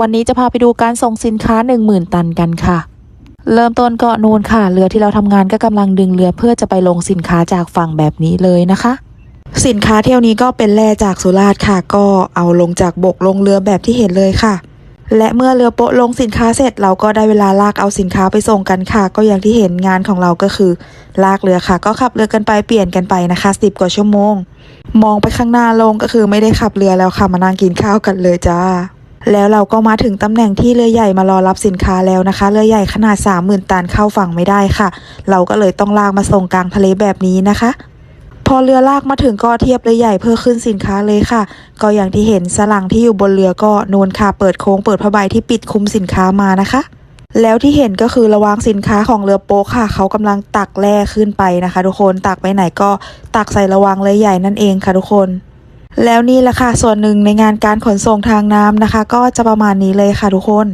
วันนี้จะพาไปดูการส่งสินค้า 10,000 ตันกันค่ะ เริ่มต้นเก็นูนค่ะ เรือที่เราทำงานก็กำลังดึงเรือเพื่อจะไปลงสินค้าจากฝั่งแบบนี้เลยนะคะ สินค้าเที่ยวนี้ก็เป็นแร่จากสุราษฎร์ค่ะ ก็เอาลงจากบกลงเรือแบบที่เห็นเลยค่ะ และเมื่อเรือโปะลงสินค้าเสร็จเราก็ได้เวลาลากเอาสินค้าไปส่งกันค่ะ ก็อย่างที่เห็นงานของเราก็คือ ลากเรือค่ะ ก็ขับเรือกันไปเปลี่ยนกันไปนะคะสิบกว่าชั่วโมง มองไปข้างหน้าลงก็คือไม่ได้ขับเรือแล้วค่ะมานั่งกินข้าวกันเลยจ้า แล้วเราก็มาถึงตำแหน่งที่เรือใหญ่มารอรับสินค้าแล้วนะคะ เรือใหญ่ขนาด 30,000 ตันเข้าฝั่งไม่ได้ค่ะ เราก็เลยต้องลากมาส่งกลางทะเลแบบนี้นะคะ พอเรือลากมาถึงก็เทียบเรือใหญ่เพื่อขึ้นสินค้าเลยค่ะ ก็อย่างที่เห็นสลังที่อยู่บนเรือก็นูนค่ะ เปิดโค้งเปิดผ้าใบที่ปิดคุมสินค้ามานะคะ แล้วที่เห็นก็คือระวางสินค้าของเรือโป๊กค่ะ เขากำลังตักแร่ขึ้นไปนะคะ ทุกคนตักไปไหนก็ตักใส่ระวางเรือใหญ่นั่นเองค่ะทุกคน แล้วนี่แหละค่ะส่วนหนึ่งในงานการขนส่งทางน้ำนะคะ ก็จะประมาณนี้เลยค่ะทุกคน